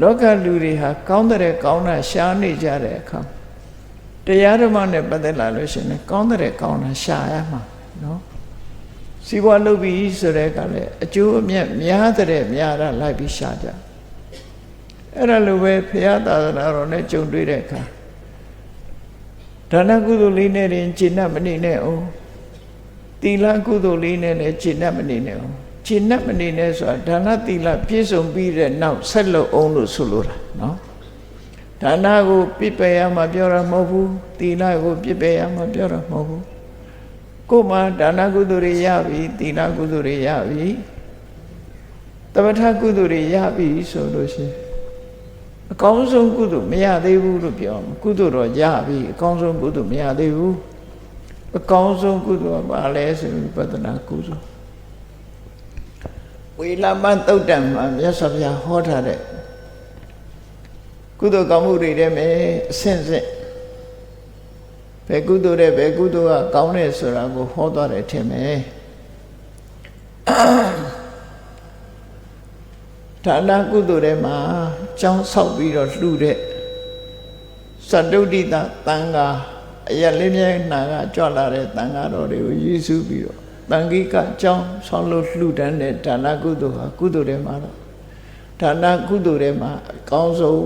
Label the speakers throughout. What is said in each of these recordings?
Speaker 1: လောကလူတွေဟာကောင်းတဲ့ကောင်းတာရှားနေကြတဲ့အခါတရားဓမ္မနဲ့ပတ်သက်လာလို့ရှိရင်ကောင်းတဲ့ကောင်းတာရှားရမှာနော်စီးပွားလုပ်ပြီးဆိုတဲ့ကလည်းအကျိုးအမြတ်များတဲ့များတာလိုက်ပြီးရှားကြအဲ့ဒါလိုပဲဖရာသာသနာတော်နဲ့ကြုံတွေ့တဲ့အခါဒါနကုသိုလ်လေးနဲ့ရင်ကျင့်တတ်မနေနဲ့အောင်သီလကုသိုလ်လေးနဲ့လည်းကျင့်တတ်မနေနဲ့အောင် ကျင့်တတ်မနေနဲ့ဆိုတာဒါနသီလပြည့်စုံပြီးတဲ့နောက်ဆက်လုပ်အောင်လို့ဆိုလိုတာနော်ဒါနကိုပြစ်ပယ်ရမှာပြောတာမဟုတ်ဘူးသီလကိုပြစ်ပယ်ရမှာပြောတာမဟုတ်ဘူးကိုယ်မှာဒါနကုသိုလ်တွေရပြီသီလကုသိုလ်တွေရပြီတပဋ္ဌကုသိုလ်တွေရပြီဆိုလို့ရှိရင်အကောင်းဆုံးကုသိုလ်မရသေးဘူးလို့ပြောမှာကုသိုလ်တော့ရပြီအကောင်းဆုံးကုသိုလ်မရသေးဘူးအကောင်းဆုံးကုသိုလ်ကဘာလဲဆိုရင်ပဒနာကုသိုလ် ဝေလမသုတ်တံမှာမြတ်စွာဘုရားဟောထားတဲ့ကုသိုလ်ကောင်းမှုတွေထဲမှာအဆင့်ဆင့်ဘယ်ကုသိုလ်တဲ့ဘယ်ကုသိုလ်ကကောင်းတယ်ဆိုတာကိုဟောသွားတယ်ထင်မယ်ဒါနကုသိုလ်ထဲမှာကြောင်းဆောက်ပြီးတော့လှူတဲ့သတ္တုဒ္ဒိတသံဃာအရက်လေးမျက်နှာကကြွလာတဲ့သံဃာတော်တွေကိုရည်စူးပြီးတော့ တန်ခိကအကြောင်းဆောင်းလို့လှူဒန်းတဲ့ဒါနကုသိုလ်ဟာကုသိုလ်ထဲမှာတော့ဒါနကုသိုလ်ထဲမှာအကောင်းဆုံး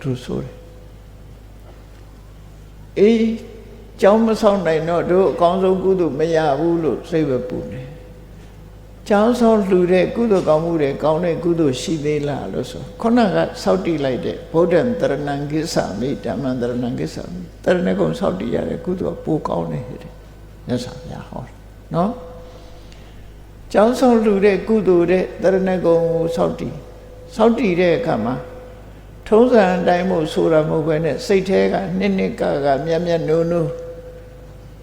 Speaker 1: သူဆိုတယ်အေးကြောင်းမဆောင်နိုင်တော့တို့အကောင်းဆုံးကုသိုလ်မရဘူးလို့စိတ်ပဲပူတယ်ကျောင်းဆောင်လှူတဲ့ကုသိုလ်ကောင်းမှုတွေကောင်းတဲ့ကုသိုလ်ရှိသေးလားလို့ဆိုခုနကစောက်တည်လိုက်တဲ့ဗုဒ္ဓံတရဏံကိစ္ဆာမိဓမ္မံတရဏံကိစ္ဆာမိတရဏဂုံစောက်တည်ရတဲ့ကုသိုလ်ကပိုကောင်းတယ်ဟဲ့မြတ်စွာဘုရားဟောတယ် နော်ကျောင်းဆောင်လှူတဲ့ကုသိုလ်တဲ့တရဏဂုံကိုစောက်တည်စောက်တည်တဲ့အခါမှာထုံးစံအတိုင်းမို့ဆိုတာမဟုတ်ဘဲနဲ့စိတ်แท้ကနှစ်နှစ်ကကမြတ်မြတ်နိုးနိုး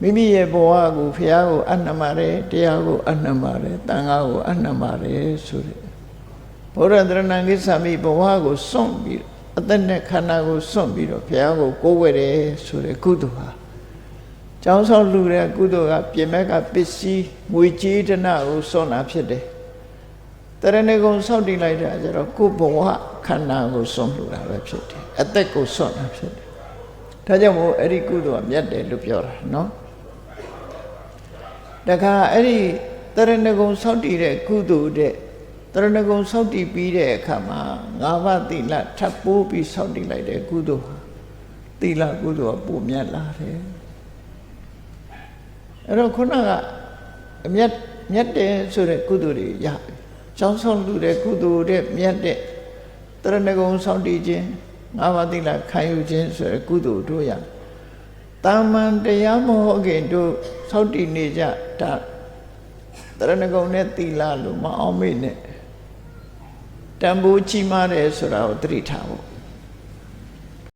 Speaker 1: မိမိရဲ့ဘဝကိုဘုရားကိုအနှံပါတယ်တရားကိုအနှံပါတယ်တန်ခါကိုအနှံပါတယ်ဆိုတဲ့ဘုရားတရဏံကိစ္ဆာမိဘဝကိုစွန့်ပြီးအသက်နဲ့ခန္ဓာကိုစွန့်ပြီးတော့ဘုရားကိုကိုးဝယ်တယ်ဆိုတဲ့ကုသိုလ်ဟာ ကျောင်းဆောင်လူတဲ့ကုသိုလ်ကပြင်မဲ့ကပစ္စည်းငွေကြေးဒနာကိုစွန့်တာဖြစ်တယ်တရဏဂုံစောင့်တည်လိုက်တာကျတော့ကိုယ်ဘဝခန္ဓာကိုစွန့်လို့တာပဲဖြစ်တယ်အသက်ကိုစွန့်တာဖြစ်တယ်ဒါကြောင့်မို့အဲ့ဒီကုသိုလ်ကမြတ်တယ်လို့ပြောတာနော်တခါအဲ့ဒီတရဏဂုံစောင့်တည်တဲ့ကုသိုလ်တဲ့တရဏဂုံစောင့်တည်ပြီးတဲ့အခါမှာငါးပါးသီလထပ်ပိုးပြီးစောင့်တည်လိုက်တဲ့ကုသိုလ်ဟာသီလကုသိုလ်ကပိုမြတ်လာတယ် အဲ့တော့ခုနကအမြတ်မြတ်တယ်ဆိုတဲ့ကုသိုလ်တွေရပြီ။ကျောင်းဆောင်လူတဲ့ကုသိုလ်တဲ့မြတ်တဲ့တရဏဂုံစောင့်တည်ခြင်းငါးပါးသီလခံယူခြင်းဆိုတဲ့ကုသိုလ်တို့ရ။တာမန်တရားမဟုတ်ခင်တို့စောင့်တည်နေကြတာတရဏဂုံနဲ့သီလလို့မအောင်မေ့နဲ့တန်ဖိုးကြီးမားတယ်ဆိုတာကိုသတိထားဖို့